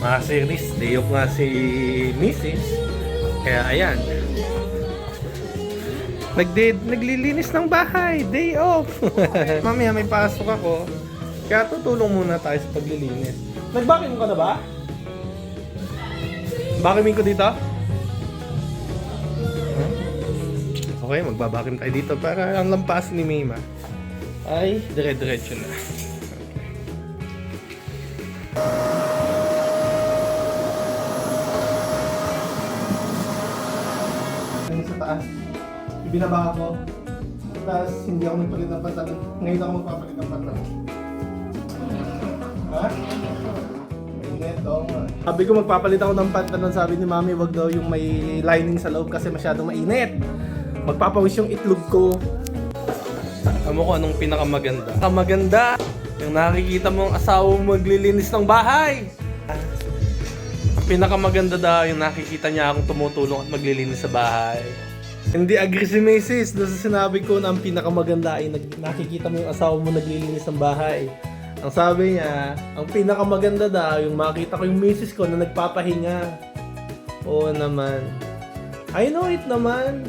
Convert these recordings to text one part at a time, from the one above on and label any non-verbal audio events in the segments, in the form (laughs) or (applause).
Mga series, day off nga si Mrs. Kaya ayan. Nagde naglilinis ng bahay, day off. (laughs) Mamaya may pasok ako. Kaya tutulong muna tayo sa paglilinis. Nagbakim ka na ba? Bakimin ko dito? Okay, magbabakim tayo dito para ang lampas ni Mima ay dire-diretso na. Ibinaba ako. Tapos hindi ako nagpalit ng pantalon. Ngayon ako magpapalit ng pantalon. Ha? Nga. Sabi ko magpapalit ako ng pantalon. Sabi ni Mami, wag daw yung may lining sa loob kasi masyadong mainit. Magpapawis yung itlog ko. Alam ko anong pinakamaganda. Ang maganda, yung nakikita mong asawa mo maglilinis ng bahay. Ang pinakamaganda daw yung nakikita niya akong tumutulong at maglilinis sa bahay. Hindi agree si sa sinabi ko na ang pinakamaganda ay nag- nakikita mo yung asawa mo naglilinis ng bahay. Ang sabi niya, ang pinakamaganda daw yung makita ko yung Mrs. ko na nagpapahinga. Oo naman. I know it naman.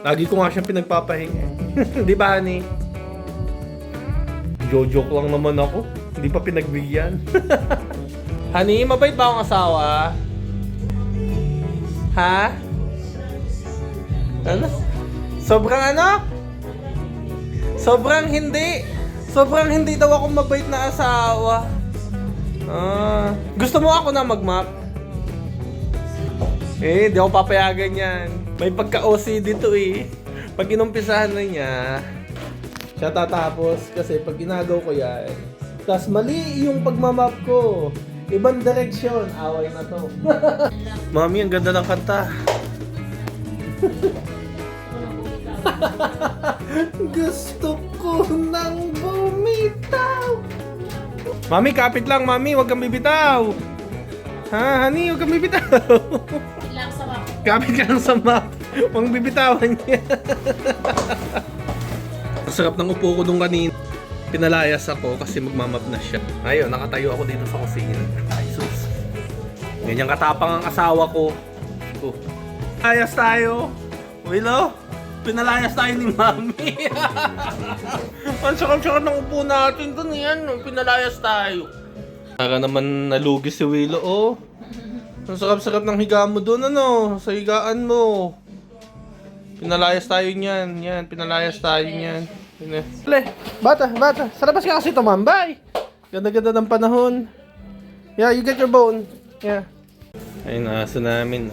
Lagi ko nga siyang pinagpapahinga. (laughs) Di ba, honey? Jojoke lang naman ako. Hindi pa pinagbigyan. (laughs) honey, mabait ba akong asawa? Ha? Ano? Sobrang ano? Sobrang hindi. Sobrang hindi daw ako mabait na asawa. Ah, gusto mo ako na mag-map? Eh, di ako papayagan yan. May pagka-OC dito eh. Pag inumpisahan na niya, siya tatapos kasi pag ginagaw ko yan, tas mali yung pagmamap ko. Ibang direksyon, away na to. (laughs) Mami, ang ganda ng kanta. (laughs) Gusto ko nang bumitaw. Mami, kapit lang, Mami. Huwag kang bibitaw. Ha, honey, huwag kang bibitaw. Lang sa map. kapit ka lang sa map. Huwag bibitawan niya. Ang sarap ng upo ko nung kanina. Pinalayas ako kasi magmamap na siya. Ayun, nakatayo ako dito sa kusina. Ay, sus. Ganyan katapang ang asawa ko. Oh. Ayas tayo. Willow, pinalayas tayo ni Mami. (laughs) ang sarap-sarap ng upo natin dun yan. Pinalayas tayo. Para naman nalugi si Willow, oh. Ang sarap-sarap ng higa mo doon, ano? Sa higaan mo. Pinalayas tayo niyan. Yan, pinalayas tayo niyan. Yan. Le, bata, bata. Sa labas ka kasi tumambay. Ganda-ganda ng panahon. Yeah, you get your bone. Yeah. Ayun, aso namin.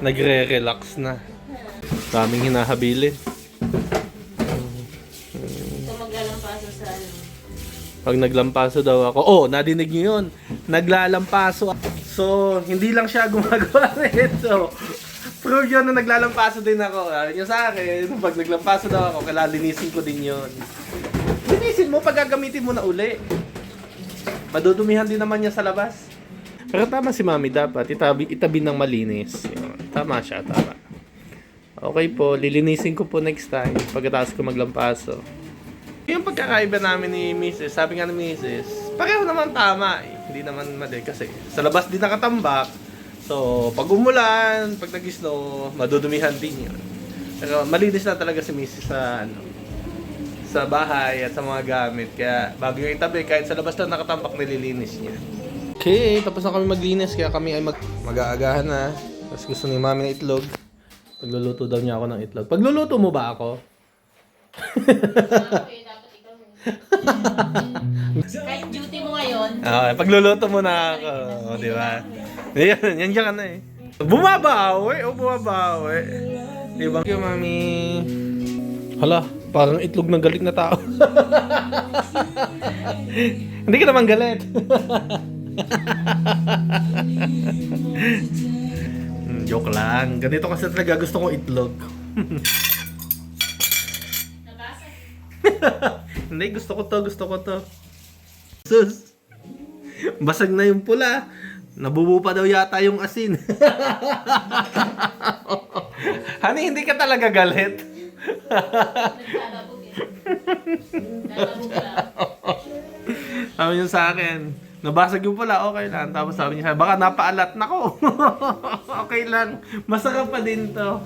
Nagre-relax na. Daming hinahabilin. Ito maglalampaso sa ano. Pag naglampaso daw ako, oh, nadinig niyo yun. Naglalampaso. So, hindi lang siya (laughs) gumagawa nito. Prove yun na naglalampaso din ako. Sabi niyo sa akin, pag naglampaso daw ako, kailangan linisin ko din yun. Linisin mo pag gagamitin mo na uli. Madudumihan din naman niya sa labas. Pero tama si Mami dapat, itabi, itabi ng malinis. Yun. Tama siya, tama. Okay po, lilinisin ko po next time pagkatapos ko maglampaso. Yung pagkakaiba namin ni Mrs., sabi nga ni Mrs., pareho naman tama eh. Hindi naman mali kasi sa labas din nakatambak. So, pag umulan, pag nag-snow, madudumihan din yun. Pero malinis na talaga si Mrs. sa ano, sa bahay at sa mga gamit. Kaya bago yung itabi, kahit sa labas na nakatambak, nililinis niya. Okay, tapos na kami maglinis kaya kami ay mag mag-aagahan na. Tapos gusto ni mami ng itlog. Pagluluto daw niya ako ng itlog. Pagluluto mo ba ako? Okay. Kahit duty mo ngayon, Ah, pagluluto mo na ako, o, di ba? Yan, yan ka na eh. Bumabawi, o bumabawi. Di ba? Thank you, mami. Hala, parang itlog ng galit na tao. (laughs) Hindi ka naman galit. (laughs) Joke lang. Ganito kasi talaga gusto kong itlog. nabasa. (laughs) Hindi, gusto ko to, gusto ko to. Sus. Basag na yung pula. Nabubu pa daw yata yung asin. (laughs) Honey, hindi ka talaga galit. Naglalabog eh. Naglalabog lang. (laughs) Sabi niyo sa akin, Nabasag yung pala, okay lang. Tapos sabi niya, baka napaalat na ko. (laughs) okay lang. Masarap pa din to.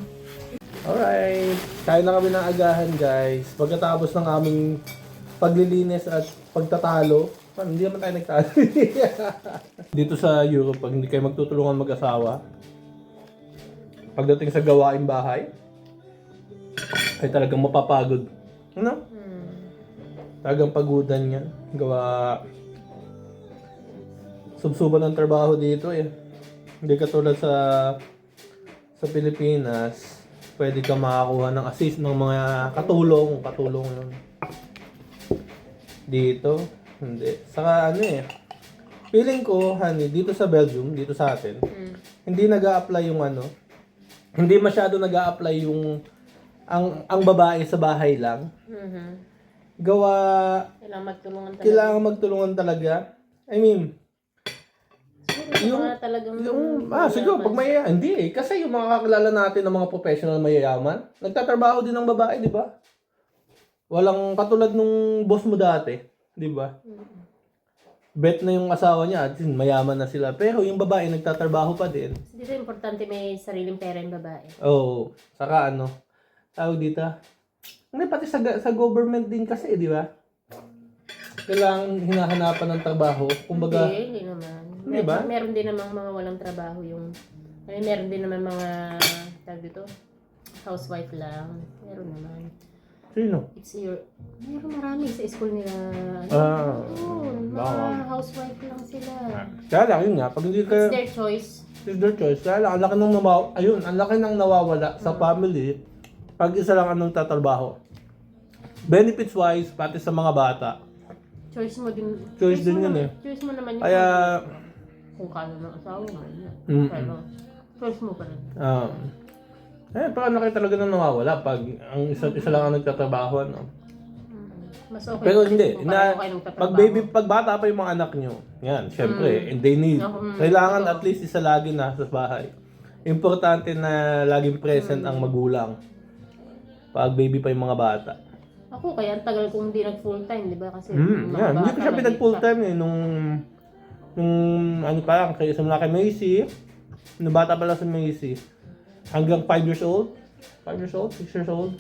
Alright. Kain na kami ng agahan, guys. Pagkatapos ng aming paglilinis at pagtatalo, pa- hindi naman tayo nagtalo. (laughs) Dito sa Europe, pag hindi kayo magtutulungan mag-asawa, pagdating sa gawaing bahay, ay talagang mapapagod. Ano? Hmm. Talagang pagudan yan. Gawa... Subsuban ng trabaho dito eh. Hindi katulad sa sa Pilipinas, pwede ka makakuha ng assist ng mga katulong, katulong yun. Dito, hindi. Saka ano eh, feeling ko, honey, dito sa Belgium, dito sa atin, Hmm. hindi nag apply yung ano, hindi masyado nag apply yung ang ang babae sa bahay lang. Mhm. Gawa Kailangan magtulungan talaga. kailangan magtulungan talaga. I mean, yung, mga talagang... yung, ah, siguro, pag may, hindi eh. Kasi yung mga kakilala natin ng mga professional na mayayaman, nagtatrabaho din ng babae, di ba? Walang katulad nung boss mo dati, di ba? Bet na yung asawa niya, at yun, mayaman na sila. Pero yung babae, nagtatrabaho pa din. Dito importante may sariling pera yung babae. Oo. Oh, saka ano, tawag dito. Hindi, pati sa, sa government din kasi, di ba? Kailangan hinahanapan ng trabaho. Kumbaga, Hindi, hindi naman. Hindi ba? Mer- meron din namang mga walang trabaho yung... Ay, meron din naman mga... Tawag dito? Housewife lang. Meron naman. sino? It's your... Meron marami sa school nila. Ano? Ah, Oo, mga housewife lang sila. Kaya lang, yun nga, pag hindi ka, It's their choice. it's their choice, kaya lang, ang laki nang nawaw, ayun, ang laki nang nawawala sa family, pag isa lang anong tatrabaho. Benefits wise, pati sa mga bata. Choice mo din. Choice din mo yun eh. Choice mo naman yun. Kaya, Kung kaya ng asawa mo. Mm-mm. Pero, choice mo pa rin. um, eh, parang laki talaga nang nawawala pag ang isa't isa lang ang nagtatrabaho, ano. Mm. Mas okay. Pero hindi, kung na, paano kayo nagtatrabaho. pag baby, pag bata pa yung mga anak nyo, yan, syempre, and they need, Ako, mm, kailangan totoo. at least isa lagi na sa bahay. Importante na laging present ang magulang. Pag baby pa yung mga bata. Ako, kaya ang tagal kong hindi nag full time, di ba? Kasi mga yan. Hindi bata, ko siya pinag full time eh. Nung, nung ano pa lang, kaya simula kay Macy. Nung bata pa lang si Macy. Hanggang 5 years old. 5 years old? 6 years old?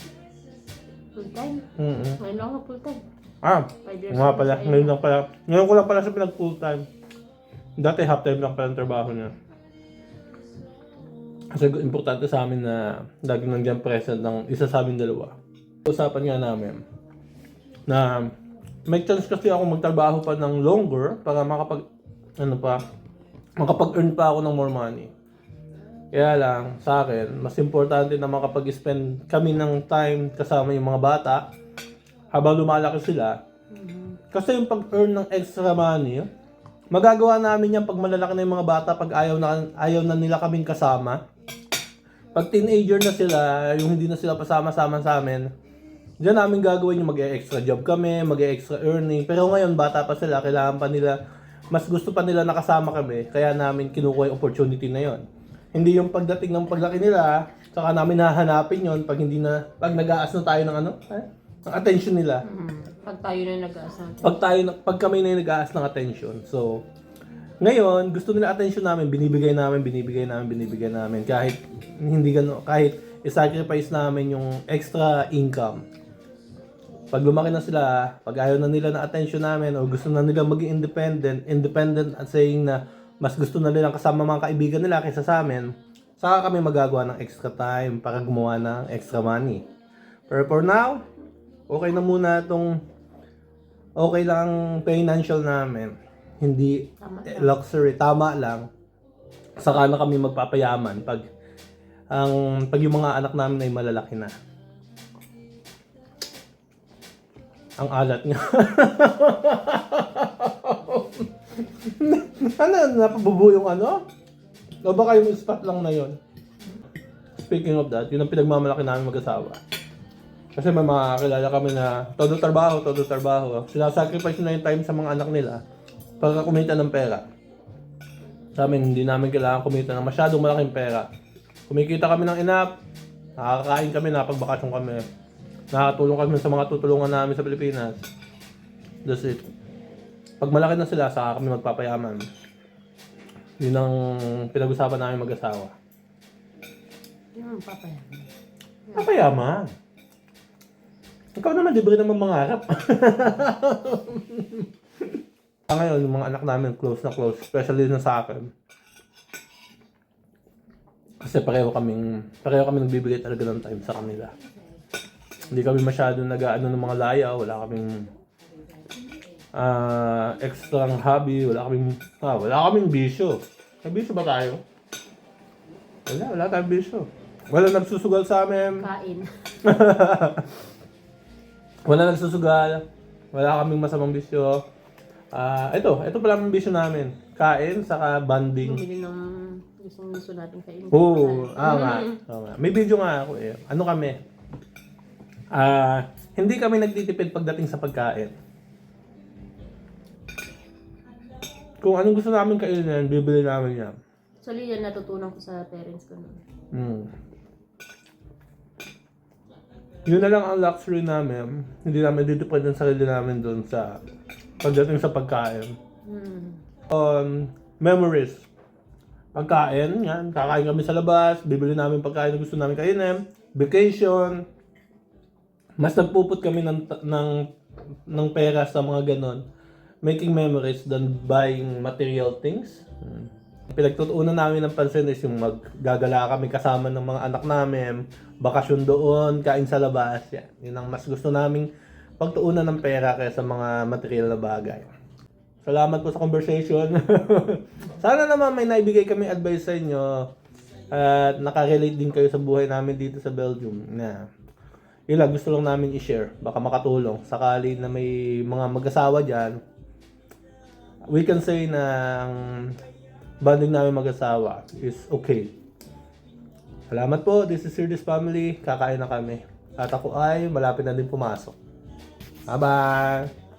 Full time? Mm Ngayon lang ako full time. Ah, nga pala. Ngayon lang pala. Ngayon ko lang pala siya pinag full time. Dati half time lang pala ang trabaho niya. Kasi importante sa amin na lagi nandiyan present ng isa sa amin dalawa. Usapan nga namin na may chance kasi ako magtrabaho pa ng longer para makapag ano pa makapag-earn pa ako ng more money. Kaya lang, sa akin, mas importante na makapag-spend kami ng time kasama yung mga bata habang lumalaki sila. Kasi yung pag-earn ng extra money, magagawa namin yan pag malalaki na yung mga bata, pag ayaw na, ayaw na nila kaming kasama. Pag teenager na sila, yung hindi na sila pasama-sama sa amin, diyan namin gagawin yung mag-extra job kami, mag-extra earning. Pero ngayon, bata pa sila, kailangan pa nila, mas gusto pa nila nakasama kami, kaya namin kinukuha yung opportunity na yon. Hindi yung pagdating ng paglaki nila, saka namin hahanapin yon pag hindi na, pag nag-aas na tayo ng ano, eh, ng attention nila. Mhm. Pag tayo na nag-aasal. Pag tayo, na- pag kami na yung nag-aas ng attention. So, ngayon, gusto nila attention namin, binibigay namin, binibigay namin, binibigay namin. Kahit hindi gano, kahit i-sacrifice namin yung extra income. Pag lumaki na sila, pag ayaw na nila na attention namin o gusto na nila maging independent, independent at saying na mas gusto na nilang kasama mga kaibigan nila kaysa sa amin, saka kami magagawa ng extra time para gumawa ng extra money. Pero for now, okay na muna itong okay lang financial namin. Hindi Tama eh, luxury, tama lang. Saka na kami magpapayaman pag ang pag yung mga anak namin ay malalaki na. Ang alat niya. (laughs) ano, napabubo yung ano? O baka yung spot lang na yon. Speaking of that, yun ang pinagmamalaki namin mag-asawa. Kasi may mga kilala kami na todo trabaho, todo trabaho. Sinasacrifice na yung time sa mga anak nila para kumita ng pera. Sa amin, hindi namin kailangan kumita ng masyadong malaking pera. Kumikita kami ng enough, nakakain kami, napagbakasyon kami. Nakatulong kami sa mga tutulungan namin sa Pilipinas. That's it. Pag malaki na sila, saka kami magpapayaman. Yun ang pinag-usapan namin mag-asawa. Yung papaya. Papayaman. Ikaw naman, libre naman mangarap. (laughs) Ah, ngayon, yung mga anak namin, close na close. Especially na sa akin. Kasi pareho kaming, pareho kami nagbibigay talaga ng time sa kanila. Hindi kami masyado nag-ano ng mga laya, wala kaming ah extra hobby, wala kaming, ah, wala kaming bisyo. May bisyo ba tayo? Wala, wala tayong bisyo. Wala nagsusugal sa amin. Kain. (laughs) Wala nagsusugal. Wala kaming masamang bisyo. Ah, ito, ito pala ang bisyo namin. Kain, saka banding. Bumili ng gustong gusto natin kainin. Oo, ah, nga. Oo nga. May video nga ako eh. Ano kami? Ah, hindi kami nagtitipid pagdating sa pagkain. Kung anong gusto namin kainin, bibili namin yan. Actually, yan natutunan ko sa parents ko. noon. Hmm. Yun na lang ang luxury namin. Hindi namin ditipid ang sarili namin doon sa pagdating sa pagkain. Hmm. um, memories. Pagkain, yan. Kakain kami sa labas, bibili namin pagkain na gusto namin kainin. Vacation. Mas nagpuput kami ng, ng, ng pera sa mga ganon. Making memories than buying material things. Hmm. Pinagtutuunan namin ng pansin is yung maggagala kami kasama ng mga anak namin, bakasyon doon, kain sa labas. Yan. Yun ang mas gusto naming pagtuunan ng pera kaysa mga material na bagay. Salamat po sa conversation. (laughs) Sana naman may naibigay kami advice sa inyo at nakarelate din kayo sa buhay namin dito sa Belgium na yun lang, gusto lang namin i-share. Baka makatulong. Sakali na may mga mag-asawa dyan, we can say na ang bonding namin mag-asawa is okay. Salamat po. This is Sir This Family. Kakain na kami. At ako ay malapit na din pumasok. Bye-bye!